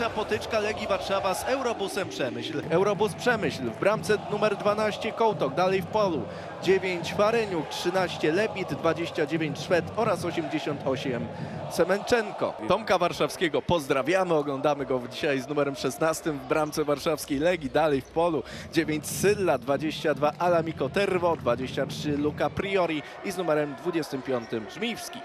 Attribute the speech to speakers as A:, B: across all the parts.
A: Dzisiejsza potyczka Legii Warszawa z Eurobusem Przemyśl. Eurobus Przemyśl w bramce numer 12 Kołtok, dalej w polu 9 Fareniuk, 13 Lebit, 29 Szwed oraz 88 Semenczenko. Tomka Warszawskiego pozdrawiamy, oglądamy go dzisiaj z numerem 16 w bramce warszawskiej Legii, dalej w polu 9 Sylla, 22 Alamiko Terwo, 23 Luka Priori i z numerem 25 Żmijewski.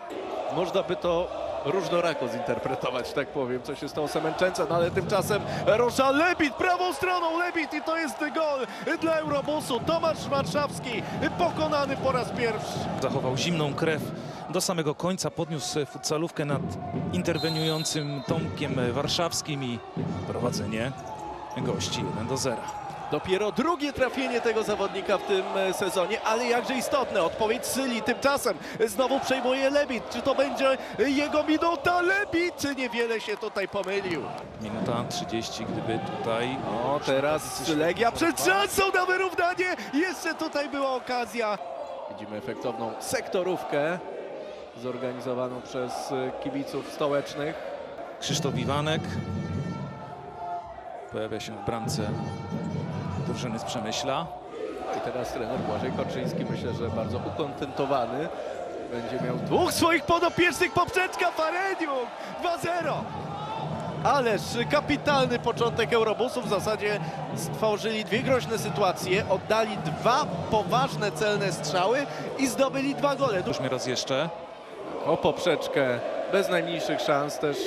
A: Można by to różnorako zinterpretować, tak powiem, co się stało Semenczęce, no ale tymczasem rusza Lebit, prawą stroną Lebit i to jest gol dla Eurobusu. Tomasz Warszawski pokonany po raz pierwszy.
B: Zachował zimną krew do samego końca, podniósł futsalówkę nad interweniującym Tomkiem Warszawskim i prowadzenie gości 1 do 0.
A: Dopiero drugie trafienie tego zawodnika w tym e, sezonie, ale jakże istotne. Odpowiedź Syli tymczasem znowu przejmuje Lebit. Czy to będzie jego minuta? Lebit niewiele się tutaj pomylił.
B: Minuta 30, gdyby tutaj...
A: O, teraz Legia przed szansą na wyrównanie. Jeszcze tutaj była okazja. Widzimy efektowną sektorówkę zorganizowaną przez e, kibiców stołecznych.
B: Krzysztof Iwanek pojawia się w bramce drużyny z Przemyśla.
A: No i teraz trener Błażej Korczyński myślę, że bardzo ukontentowany. Będzie miał dwóch swoich podopiecznych poprzeczka Fareniuk 2-0. Ależ kapitalny początek Eurobusu. W zasadzie stworzyli dwie groźne sytuacje, oddali dwa poważne celne strzały i zdobyli dwa gole.
B: Weźmy raz jeszcze.
A: O poprzeczkę bez najmniejszych szans też.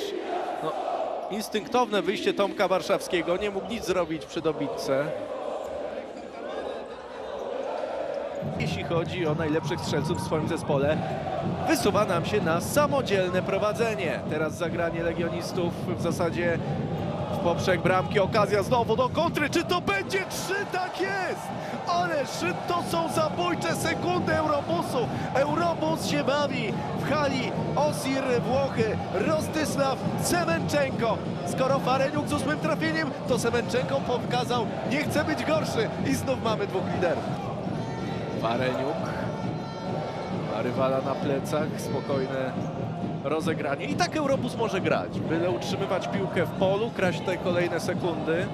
A: No, instynktowne wyjście Tomka Warszawskiego. Nie mógł nic zrobić przy dobitce. Jeśli chodzi o najlepszych strzelców w swoim zespole, wysuwa nam się na samodzielne prowadzenie. Teraz zagranie legionistów w zasadzie w poprzek bramki. Okazja znowu do kontry. Czy to będzie trzy? Tak jest! Ależ to są zabójcze sekundy Eurobusu. Eurobus się bawi w hali Osir Włochy. Rostysław Semenczenko. Skoro Fareniuk z ósmym trafieniem, to Semenczenko pokazał, nie chce być gorszy. I znów mamy dwóch liderów. Fareniuk ma rywala na plecach, spokojne rozegranie. I tak Eurobus może grać, byle utrzymywać piłkę w polu, kraść te kolejne sekundy.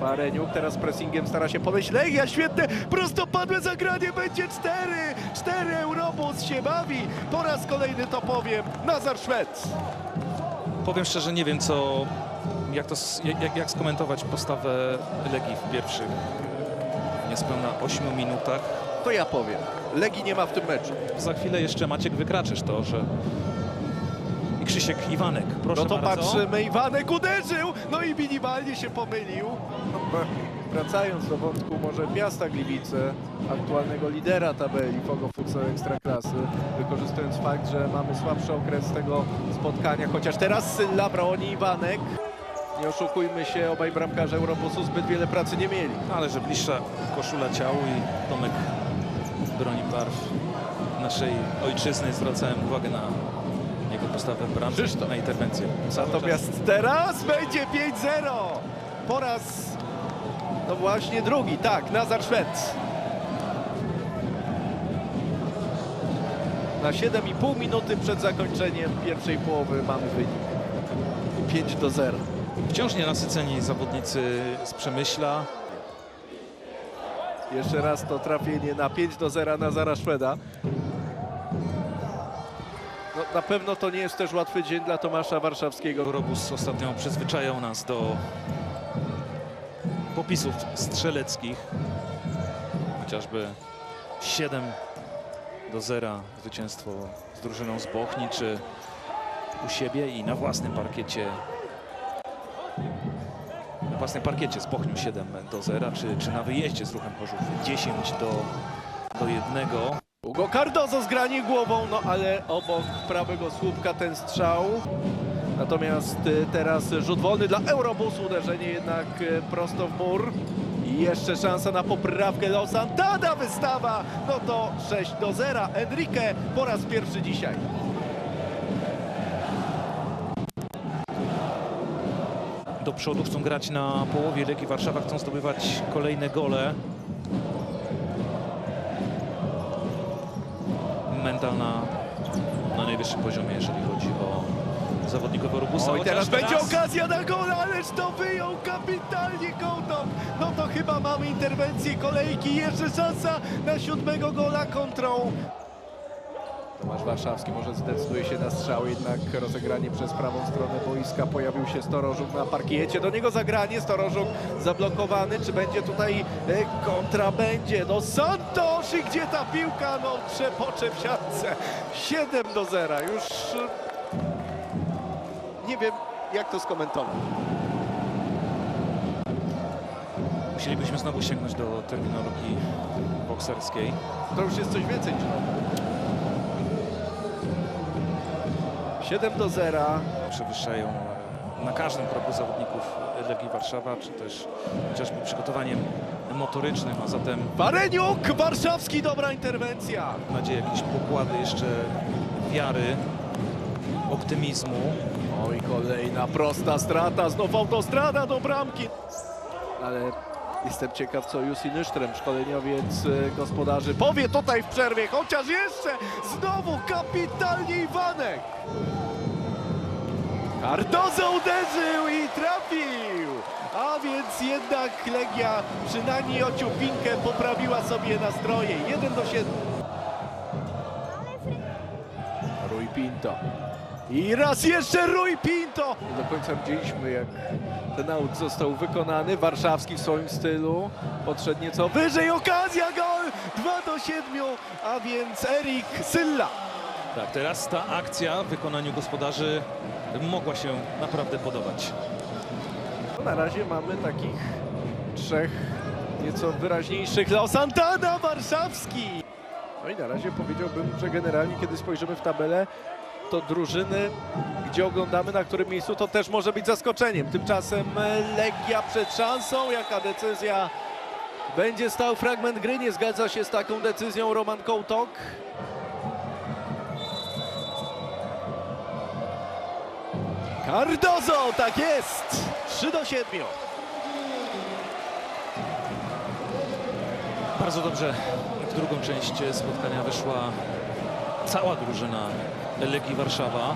A: Fareniuk teraz pressingiem stara się podejść. Legia świetne, prostopadłe zagranie, będzie cztery. Cztery Eurobus się bawi. Po raz kolejny to powiem. Nazar Szwed.
B: Powiem szczerze, nie wiem co, jak, to, jak, jak skomentować postawę Legii w pierwszych niespełna 8 minutach.
A: To ja powiem. Legii nie ma w tym meczu.
B: Za chwilę jeszcze Maciek wykraczysz to, że i Krzysiek Iwanek, proszę
A: No to
B: bardzo.
A: patrzymy, Iwanek uderzył, no i minimalnie się pomylił. Wracając do wątku może Piasta Gliwice, aktualnego lidera tabeli Fogo Futsal Ekstraklasy, wykorzystując fakt, że mamy słabszy okres tego spotkania, chociaż teraz Sylla broni Iwanek. Nie oszukujmy się, obaj bramkarze Eurobusu zbyt wiele pracy nie mieli.
B: Ale że bliższa koszula ciału i Tomek broni barw naszej ojczyzny. Zwracałem uwagę na jego postawę
A: Krzysztof.
B: na interwencję.
A: Natomiast teraz będzie 5-0. Po raz, no właśnie drugi, tak, Nazar Szwed. Na 7,5 minuty przed zakończeniem pierwszej połowy mamy wynik. 5 do 0.
B: Wciąż nienasyceni zawodnicy z Przemyśla.
A: Jeszcze raz to trafienie na 5 do 0 Nazara Szweda. No, na pewno to nie jest też łatwy dzień dla Tomasza Warszawskiego.
B: Robus ostatnio przyzwyczajał nas do popisów strzeleckich. Chociażby 7 do 0 zwycięstwo z drużyną z Bochni, czy u siebie i na własnym parkiecie na własnym parkiecie z Bochnią 7 do 0, czy, czy na wyjeździe z ruchem Chorzów 10 do, do 1.
A: Hugo Cardozo zgranie głową, no ale obok prawego słupka ten strzał. Natomiast y, teraz rzut wolny dla Eurobusu, uderzenie jednak y, prosto w mur. I jeszcze szansa na poprawkę Los Santana wystawa, no to 6 do 0. Enrique po raz pierwszy dzisiaj.
B: Przodu, chcą grać na połowie Legii Warszawa, chcą zdobywać kolejne gole. Mental na, na najwyższym poziomie, jeżeli chodzi o zawodników Orubusa.
A: Oj, teraz
B: chociaż
A: będzie okazja na gol, ależ to wyjął kapitalnie Kołtok. No to chyba mamy interwencję kolejki, jeszcze szansa na siódmego gola kontrą. Tomasz Warszawski może zdecyduje się na strzał, jednak rozegranie przez prawą stronę boiska. Pojawił się Storożuk na parkiecie, do niego zagranie, Storożuk zablokowany, czy będzie tutaj e, kontra? Będzie, no Santosz i gdzie ta piłka? No trzepocze w siatce, 7 do 0, już e, nie wiem jak to skomentować.
B: Musielibyśmy znowu sięgnąć do terminologii bokserskiej.
A: To już jest coś więcej niż 7 do 0.
B: Przewyższają e, na każdym kroku zawodników Legii Warszawa, czy też chociażby przygotowaniem motorycznym, a zatem
A: Bareniuk, Warszawski, dobra interwencja.
B: mam nadzieję jakieś pokłady jeszcze wiary, optymizmu.
A: Oj, kolejna prosta strata, znów autostrada do bramki. Ale jestem ciekaw, co Jussi Nysztrem, szkoleniowiec e, gospodarzy, powie tutaj w przerwie, chociaż jeszcze znowu kapitalnie Iwanek. Cardozo uderzył i trafił. A więc jednak Legia przynajmniej o ciupinkę poprawiła sobie nastroje. 1 do 7. Rui Pinto. I raz jeszcze Rui Pinto! Nie do końca widzieliśmy, jak ten aut został wykonany. Warszawski w swoim stylu. Podszedł nieco wyżej. Okazja, gol! 2 do 7, a więc Erik Sylla.
B: Tak, teraz ta akcja w wykonaniu gospodarzy mogła się naprawdę podobać.
A: Na razie mamy takich trzech nieco wyraźniejszych. Leo Santana, Warszawski! No i na razie powiedziałbym, że generalnie kiedy spojrzymy w tabelę, to drużyny, gdzie oglądamy na którym miejscu, to też może być zaskoczeniem. Tymczasem e, Legia przed szansą. Jaka decyzja? Będzie stał fragment gry. Nie zgadza się z taką decyzją Roman Kołtok. Cardozo, tak jest! 3 do 7.
B: Bardzo dobrze w drugą część spotkania wyszła cała drużyna Legii Warszawa.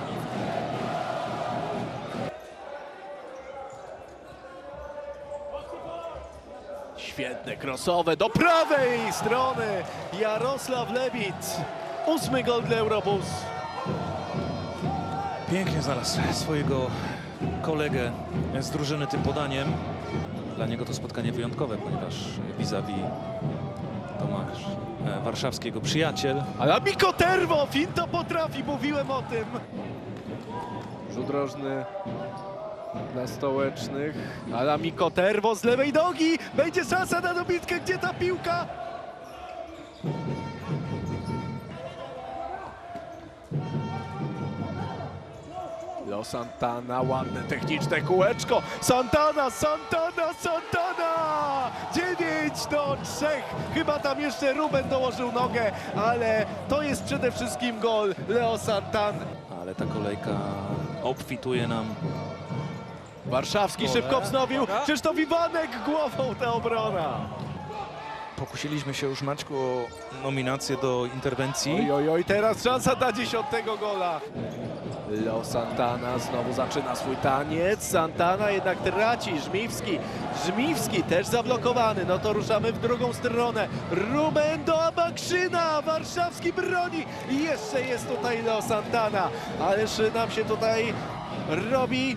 A: Świetne krosowe do prawej strony. Jarosław Lebit. Ósmy gol dla Eurobus.
B: Pięknie znalazł swojego kolegę z drużyny tym podaniem. Dla niego to spotkanie wyjątkowe, ponieważ vis-a-vis Warszawski, jego przyjaciel.
A: Ale Miko Terwo, Finto potrafi, mówiłem o tym. Rzut rożny dla stołecznych. Ale Miko Terwo z lewej nogi. Będzie szansa na dobitkę. Gdzie ta piłka? Lo Santana, ładne techniczne kółeczko. Santana, Santana, Santana! 9 do 3. Chyba tam jeszcze Ruben dołożył nogę, ale to jest przede wszystkim gol Leo Santan.
B: Ale ta kolejka obfituje nam
A: Warszawski szybko wznowił. Krzysztof Iwanek głową ta obrona.
B: Pokusiliśmy się już Maćku o nominację do interwencji.
A: Oj, oj, oj, teraz szansa na dziesiątego gola. Leo Santana znowu zaczyna swój taniec. Santana jednak traci. Żmiwski. Żmiwski też zablokowany. No to ruszamy w drugą stronę. Ruben do Abakrzyna. Warszawski broni. I jeszcze jest tutaj Leo Santana. Ależ nam się tutaj robi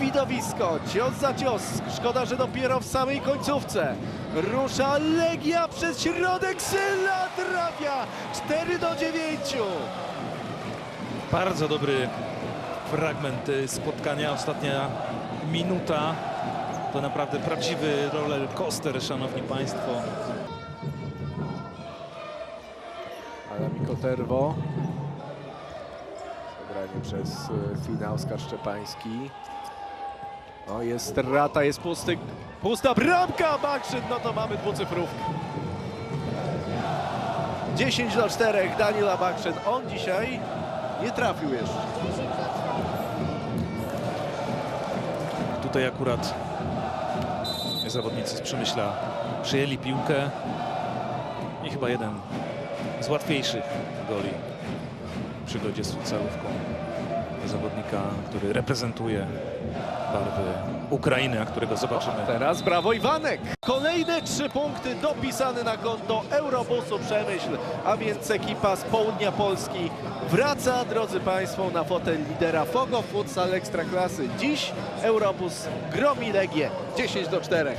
A: widowisko. Cios za cios. Szkoda, że dopiero w samej końcówce. Rusza Legia przez środek. Syla trafia. 4 do 9.
B: Bardzo dobry fragment y, spotkania, ostatnia minuta. To naprawdę prawdziwy roller coaster, szanowni państwo.
A: Ale Mikoterwo. Zagranie przez e, finał Oskar Szczepański. O, jest strata, jest pusty, pusta bramka, Bakrzyn, no to mamy dwucyfrówkę. 10 do 4, Daniel Abakrzyn. On dzisiaj nie trafił jeszcze.
B: Tutaj akurat zawodnicy z Przemyśla przyjęli piłkę i chyba jeden z łatwiejszych goli w przygodzie z futsalówką zawodnika, który reprezentuje barwy Ukrainy, a którego zobaczymy.
A: Teraz brawo Iwanek. Kolejne trzy punkty dopisane na konto Eurobusu Przemyśl, a więc ekipa z południa Polski wraca, drodzy Państwo, na fotel lidera Fogo Futsal Ekstraklasy. Dziś Eurobus gromi Legię 10 do 4.